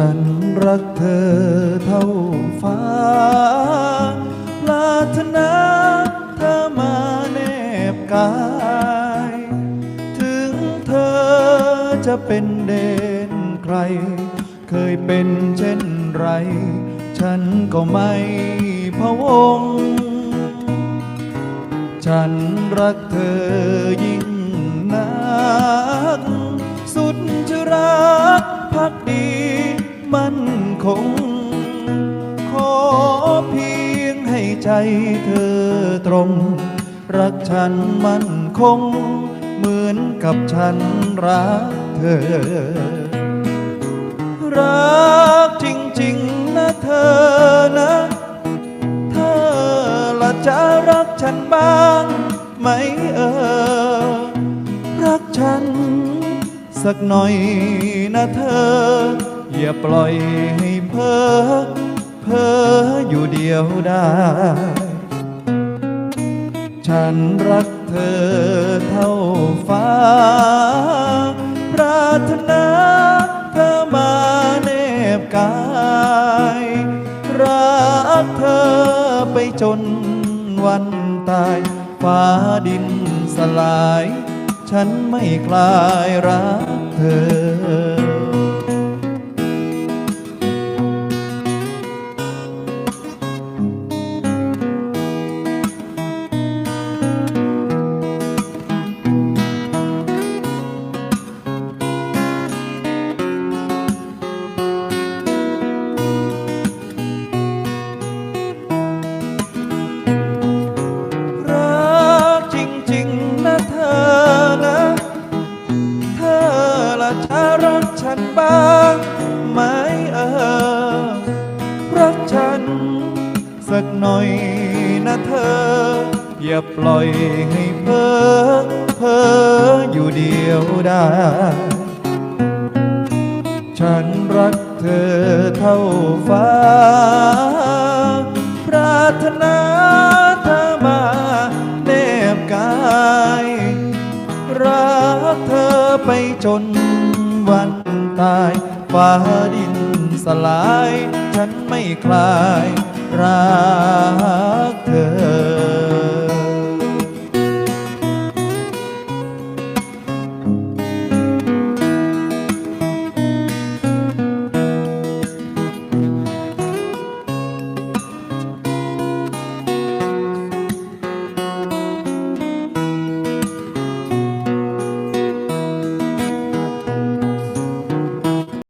ฉันรักเธอเท่าฟ้าปรารถนาเธอมาแนบกาย ถึงเธอจะเป็นเด่นใคร เคยเป็นเช่นไร ฉันก็ไม่พะวง ฉันรักเธอยิ่งนัก สุดจะรักพักดี ใจเธอตรง รักฉันมั่นคง เหมือนกับฉันรักเธอ รักจริงๆนะเธอนะเธอละจะรักฉันบ้างไหมเออ รักฉัน สักหน่อยนะเธอ อย่าปล่อยให้เพ้อ เพ้ออยู่เดียวได้ ฉันรักเธอเท่าฟ้า ปรารถนาเธอมาแนบกาย รักเธอไปจนวันตาย ฟ้าดินสลาย ฉันไม่คลายรักเธอ ละจะรักฉันบ้างไหมเออ รักฉัน สักหน่อยนะเธอ อย่าปล่อยให้เพ้อเพ้ออยู่เดียวได้ฉันรักเธอเท่าฟ้า ปรารถนาเธอมาแนบกาย รักเธอไปจน วันตาย ฟ้าดินสลาย ฉันไม่คลายรัก